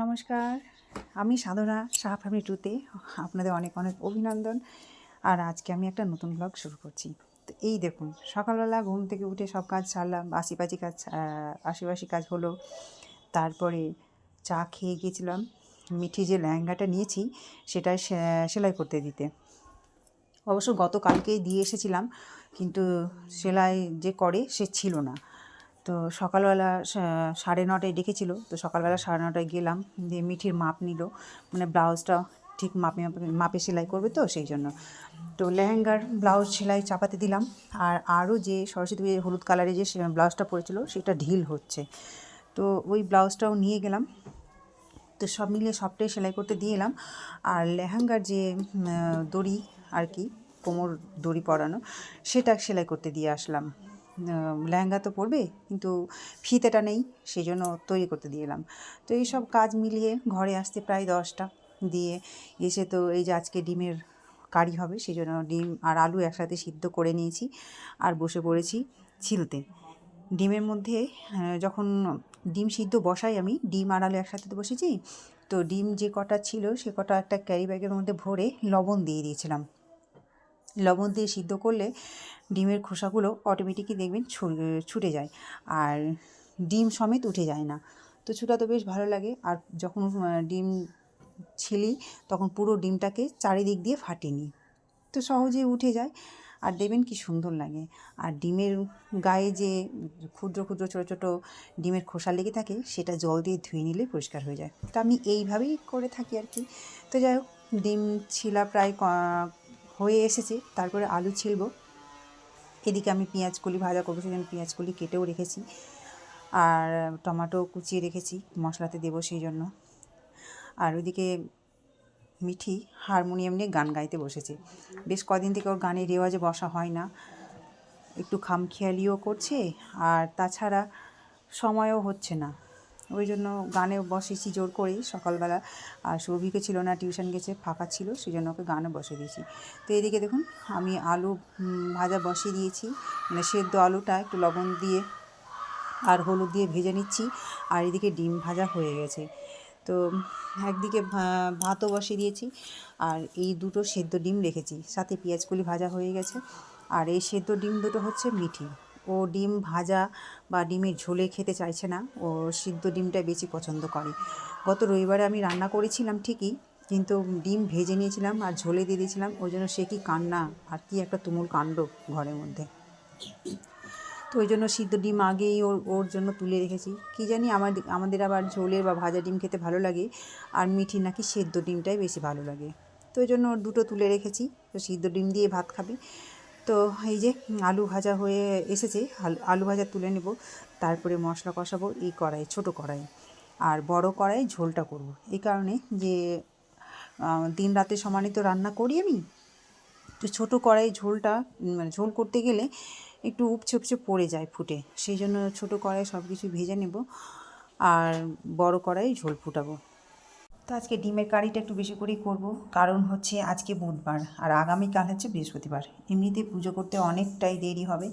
নমস্কার। আমি সাধনা সাহা ফ্যামিলি টুতে আপনাদের অনেক অনেক অভিনন্দন। আর আজকে আমি একটা নতুন ব্লগ শুরু করছি। তো এই দেখুন, সকালবেলা ঘুম থেকে উঠে সব কাজ সারলাম আশিপাশি কাজ আশিপাশি কাজ হলো। তারপরে চা খেয়ে গিয়েছিলাম। মিঠি যে লেহেঙ্গাটা নিয়েছি, সেটা সেলাই করতে দিতে। অবশ্য গতকালকেই দিয়ে এসেছিলাম, কিন্তু সেলাই যে করে, সে ছিল না। তো সকালবেলা সাড়ে নটায় ডেকেছিল। তো সকালবেলা সাড়ে নটায় গেলাম, দিয়ে মিঠির মাপ নিল। মানে ব্লাউজটা ঠিক মাপে মাপে সেলাই করবে তো সেই জন্য। তো লেহেঙ্গার ব্লাউজ সেলাই চাপাতে দিলাম। আর আরও যে সরস্বতী পুজোয় হলুদ কালারে যে ব্লাউজটা পরেছিল, সেটা ঢিল হচ্ছে। তো ওই ব্লাউজটাও নিয়ে গেলাম। তো সব মিলিয়ে সবটাই সেলাই করতে দিয়ে এলাম। আর লেহেঙ্গার যে দড়ি আর কি, কোমর দড়ি পরানো, সেটা সেলাই করতে দিয়ে আসলাম। লেহেঙ্গা তো পরবে, কিন্তু ফিতেটা নেই সেই জন্য তৈরি করতে দিয়ে এলাম। তো এই সব কাজ মিলিয়ে ঘরে আসতে প্রায় দশটা দিয়ে এসে তো এই যে আজকে ডিমের কারি হবে সেই জন্য ডিম আর আলু একসাথে সিদ্ধ করে নিয়েছি আর বসে পড়েছি ছিলতে। ডিমের মধ্যে যখন ডিম সিদ্ধ বসাই আমি, ডিম আর আলু একসাথে তো বসেছি, তো ডিম যে কটা ছিল, সে কটা একটা ক্যারি ব্যাগের মধ্যে ভরে লবণ দিয়ে দিয়েছিলাম। লবণ দিয়ে সিদ্ধ করলে ডিমের খোসাগুলো অটোমেটিকই দেখবেন ছুটে যায়। আর ডিম সমেত উঠে যায় না। তো ছুটা তো বেশ ভালো লাগে। আর যখন ডিম ছিলি, তখন পুরো ডিমটাকে চারিদিক দিয়ে ফাটিয়ে নিই। তো সহজেই উঠে যায়। আর দেবেন কি সুন্দর লাগে। আর ডিমের গায়ে যে ক্ষুদ্র ক্ষুদ্র, ছোটো ছোটো ডিমের খোসা লেগে থাকে, সেটা জল দিয়ে ধুয়ে নিলে পরিষ্কার হয়ে যায়। তো আমি এইভাবেই করে থাকি আর কি। তো যাই হোক, ডিম ছিলা প্রায় হয়ে এসেছে, তারপরে আলু ছিলবো। এদিকে আমি পেঁয়াজ কলি, ভাজা করব সেই জন্য পেঁয়াজ কলি কেটেও রেখেছি। আর টমেটো কুচিয়ে রেখেছি, মশলাতে দেবো সেই জন্য। আর ওইদিকে মিঠি হারমোনিয়াম নিয়ে গান গাইতে বসেছে। বেশ কদিন থেকে ওর গানের রেওয়াজে বসা হয় না। একটু খামখেয়ালিও করছে, আর তাছাড়া সময়ও হচ্ছে না। ওই জন্য গানে বসেছি জোর করেই সকালবেলা। আর সৌভিকও ছিল না, টিউশন গেছে, ফাঁকা ছিল সেই জন্য ওকে গানে বসে দিয়েছি। তো এদিকে দেখুন, আমি আলু ভাজা বসিয়ে দিয়েছি। মানে সেদ্ধ আলুটা একটু লবণ দিয়ে আর হলুদ দিয়ে ভেজে নিচ্ছি। আর এদিকে ডিম ভাজা হয়ে গেছে। তো একদিকে ভাতও বসিয়ে দিয়েছি। আর এই দুটো সেদ্ধ ডিম রেখেছি। সাথে পেঁয়াজগুলি ভাজা হয়ে গেছে। আর এই সেদ্ধ ডিম দুটো হচ্ছে মিঠি। ও ডিম ভাজা বা ডিমের ঝোলে খেতে চাইছে না। ও সিদ্ধ ডিমটা বেশি পছন্দ করে। গত রবিবারে আমি রান্না করেছিলাম ঠিকই, কিন্তু ডিম ভেজে নিয়েছিলাম আর ঝোলে দিয়ে দিয়েছিলাম। ওই জন্য সে কি কান্না আর কি একটা তুমুল কাণ্ড ঘরের মধ্যে। তো ওই জন্য সিদ্ধ ডিম আগেই ওর ওর জন্য তুলে রেখেছি। কী জানি আমাদের আমাদের আবার ঝোলের বা ভাজা ডিম খেতে ভালো লাগে আর মিঠি নাকি সেদ্ধ ডিমটাই বেশি ভালো লাগে। তো ওই জন্য দুটো তুলে রেখেছি। তো সিদ্ধ ডিম দিয়ে ভাত খাবে। তো এই যে আলু ভাজা হয়ে এসেছে, আলু- ভাজা তুলে নেব, তারপরে মশলা কষাবো এই কড়াই, ছোটো কড়াই। আর বড় কড়াই ঝোলটা করব। এই কারণে যে দিন রাতে সমানই তো রান্না করি আমি, তো ছোটো কড়াই ঝোলটা মানে ঝোল করতে গেলে একটু উপচে উপচে পড়ে যায় ফুটে, সেই জন্য ছোটো কড়াই সব কিছু ভেজে নেব, আর বড় কড়াই ঝোল ফুটাবো। তো আজকে ডিমের কারিটা একটু বেশি করেই করব। কারণ হচ্ছে আজকে বুধবার, আর আগামীকাল হচ্ছে বৃহস্পতিবার। এমনিতে পুজো করতে অনেকটাই দেরি হবে,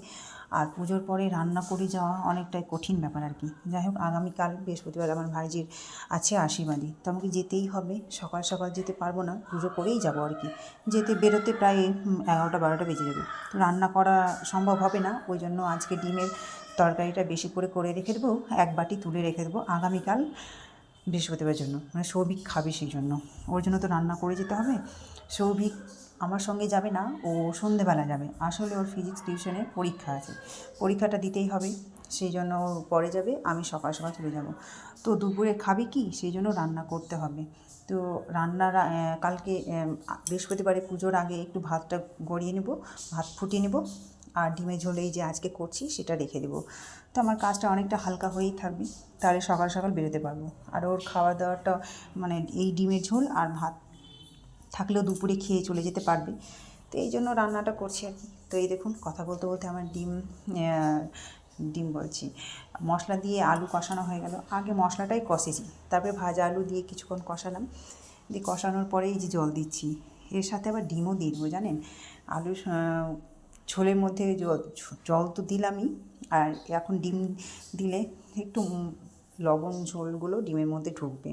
আর পুজোর পরে রান্না করে যাওয়া অনেকটাই কঠিন ব্যাপার আর কি। যাই হোক, আগামীকাল বৃহস্পতিবার আমার ভাইজির আছে আশীর্বাদী তো আমাকে যেতেই হবে, সকাল সকাল যেতে পারব না, পুজো করেই যাব আর কি। যেতে বেরোতে প্রায় এগারোটা বারোটা বেজে যাবে। তো রান্না করা সম্ভব হবে না, ওই জন্য আজকে ডিমের তরকারিটা বেশি করে করে রেখে দেবো, এক বাটি তুলে রেখে দেবো। আগামীকাল বৃহস্পতিবার জন্য মানে সৌভিক খাবে সেই জন্য। ওর জন্য তো রান্না করে যেতে হবে। সৌভিক আমার সঙ্গে যাবে না, ও সন্ধেবেলা যাবে। আসলে ওর ফিজিক্স টিউশনে পরীক্ষা আছে। পরীক্ষাটা দিতেই হবে, সেই জন্য পরে যাবে, আমি সকাল সকাল চলে যাব। তো দুপুরে খাবে কি? সেই জন্য রান্না করতে হবে। তো রান্নার কালকে বৃহস্পতিবারে পুজোর আগে একটু ভাতটা গড়িয়ে নেব, ভাত ফুটিয়ে নেব। আর ডিমের ঝোলেই যে আজকে করছি, সেটা রেখে দেবো। তো আমার কাজটা অনেকটা হালকা হয়েই থাকবে, তাহলে সকাল সকাল বেরোতে পারব। আর ওর খাওয়া দাওয়াটা মানে এই ডিমের ঝোল আর ভাত থাকলেও দুপুরে খেয়ে চলে যেতে পারবে। তো এই জন্য রান্নাটা করছি আর কি। তো এই দেখুন, কথা বলতে বলতে আমার ডিম ডিম বলছি, মশলা দিয়ে আলু কষানো হয়ে গেল। আগে মশলাটাই কষেছি, তারপরে ভাজা আলু দিয়ে কিছুক্ষণ কষালাম। দিয়ে কষানোর পরেই যে জল দিচ্ছি। এর সাথে আবার ডিমও দিয়ে দেবো, জানেন? আলু ঝোলের মধ্যে জল তো দিলামই, আর এখন ডিম দিলে একটু লবণ ঝোলগুলো ডিমের মধ্যে ঢুকবে।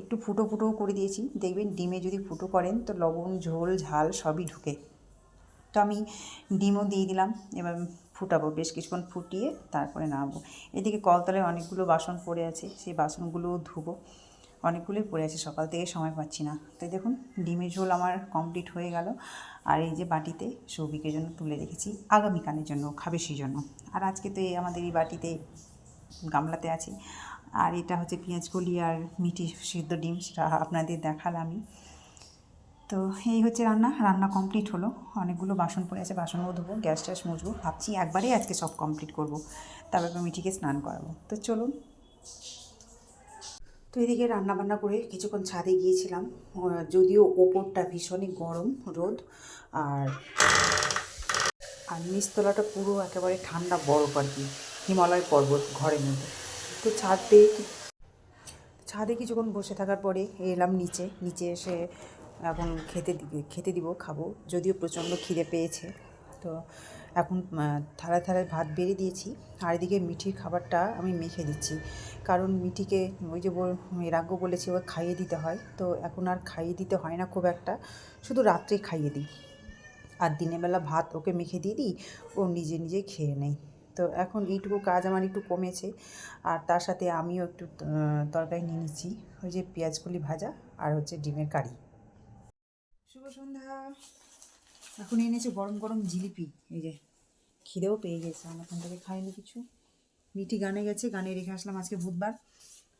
একটু ফুটো ফুটো করে দিয়েছি, দেখবেন ডিমে যদি ফুটো করেন তো লবণ, ঝোল, ঝাল সবই ঢুকে। তো আমি ডিমও দিয়ে দিলাম, এবার ফুটাবো, বেশ কিছুক্ষণ ফুটিয়ে তারপরে নামাবো। এদিকে কলতলায় অনেকগুলো বাসন পড়ে আছে, সেই বাসনগুলোও ধুবো। অনেকগুলোই পড়ে আছে, সকাল থেকে সময় পাচ্ছি না। তাই দেখুন, ডিমের ঝোল আমার কমপ্লিট হয়ে গেল। আর এই যে বাটিতে সৌভিকের জন্য তুলে রেখেছি, আগামীকালের জন্য খাবে সেই জন্য। আর আজকে তো এই আমাদের এই বাটিতে গামলাতে আছে। আর এটা হচ্ছে পেঁয়াজ কলি আর মিঠি সিদ্ধ ডিম, সেটা আপনাদের দেখালামই তো এই হচ্ছে রান্না রান্না কমপ্লিট হলো। অনেকগুলো বাসন পড়ে আছে, বাসনও ধোবো, গ্যাস ট্যাস মুছবো। ভাবছি একবারেই আজকে সব কমপ্লিট করব। তারপর মিঠিকে স্নান করাবো। তো চলুন তো এদিকে রান্না বান্না করে কিছুক্ষণ ছাদে গিয়েছিলাম। যদিও ওপরটা ভীষণই গরম রোদ। আর আর নিচতলাটা পুরো একেবারে ঠান্ডা বরফ আর কি, হিমালয় পর্বত ঘরের মধ্যে। তো ছাদে ছাদে কিছুক্ষণ বসে থাকার পরে এলাম নিচে। নিচে এসে এখন খেতে খেতে দিব, খাব। যদিও প্রচণ্ড খিদে পেয়েছে। তো এখন থালায় থালায় ভাত বেড়ে দিয়েছি আর এদিকে মিঠির খাবারটা আমি মেখে দিচ্ছি। কারণ মিঠিকে ওই যে এর বলেছি ওকে খাইয়ে দিতে হয়। তো এখন আর খাইয়ে দিতে হয় না খুব একটা, শুধু রাত্রে খাইয়ে দিই। আর দিনের বেলা ভাত ওকে মেখে দিয়ে দিই, ও নিজে নিজে খেয়ে নেয়। তো এখন এইটুকু কাজ আমার একটু কমেছে। আর তার সাথে আমিও একটু তরকারি নিয়ে নিচ্ছি। ওই যে পেঁয়াজকলি ভাজা আর হচ্ছে ডিমের কারি। শুভ সন্ধ্যা। এখন এনেছে গরম গরম জিলিপি, এই যে খিদেও পেয়ে গেছে, আমার ওখান থেকে খাইনি কিছু। মিঠি গানে গেছে, গানে রেখে আসলাম আজকে বুধবার,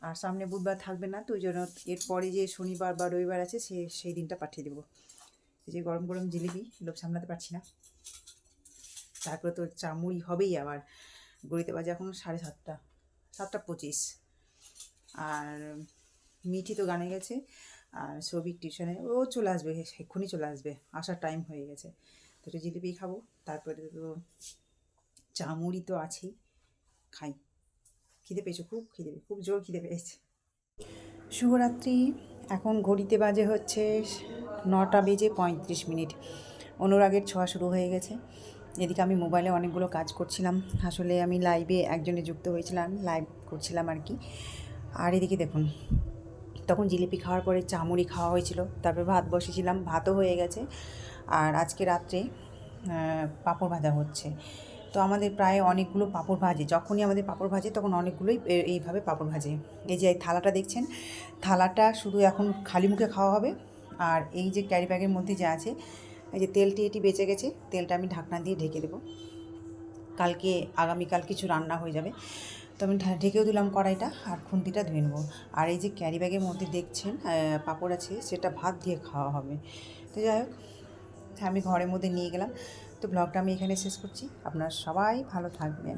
আর সামনে বুধবার থাকবে না, তো ওই জন্য এরপরে যে শনিবার বা রবিবার আছে, সে, সেই দিনটা পাঠিয়ে দেবো। এই যে গরম গরম জিলিপি, লোভ সামলাতে পারছি না। তারপরে তো চামুড়ি হবেই আবার, গড়িতে বাজে এখন সাড়ে সাতটা সাতটা পঁচিশ। আর মিঠি তো গানে গেছে আর টিউশনে, ও চলে আসবে এক্ষুনি চলে আসবে, আসার টাইম হয়ে গেছে। তো একটু জিলিপি খাব, তারপরে তো চামুড়ি তো আছেই, খাই। খিদে পেয়েছ, খুব খিদে, খুব জোর খিদে পেয়েছে। শুভরাত্রি, এখন ঘড়িতে বাজে হচ্ছে নটা বেজে পঁয়ত্রিশ মিনিট। অনুরাগের ছোঁয়া শুরু হয়ে গেছে। এদিকে আমি মোবাইলে অনেকগুলো কাজ করছিলাম। আসলে আমি লাইভে একজনে যুক্ত হয়েছিলাম লাইভ করছিলাম আর কি। আর এদিকে দেখুন তখন জিলিপি খাওয়ার পরে চামুড়ি খাওয়া হয়েছিল। তারপর ভাত বসেছিলাম, ভাতও হয়ে গেছে। আর আজকে রাত্রে পাঁপড় ভাজা হচ্ছে। তো আমাদের প্রায় অনেকগুলো পাঁপড় ভাজে। যখনই আমাদের পাঁপড় ভাজে, তখন অনেকগুলোই এইভাবে পাঁপড় ভাজে। এই যে এই থালাটা দেখছেন, থালাটা শুধু এখন খালি মুখে খাওয়া হবে। আর এই যে ক্যারি ব্যাগের মধ্যে যা আছে, এই যে তেলটি এটি বেঁচে গেছে, তেলটা আমি ঢাকনা দিয়ে ঢেকে দেবো। কালকে, আগামীকাল কিছু রান্না হয়ে যাবে। তো আমি ঢেকেও দিলাম কড়াইটা আর খুন্তিটা ধুয়ে নেব। আর এই যে ক্যারি ব্যাগের মধ্যে দেখছেন পাপড় আছে, সেটা ভাত দিয়ে খাওয়া হবে। তো যাই হোক, আমি ঘরের মধ্যে নিয়ে গেলাম। তো ব্লগটা আমি এখানে শেষ করছি। আপনারা সবাই ভালো থাকবেন।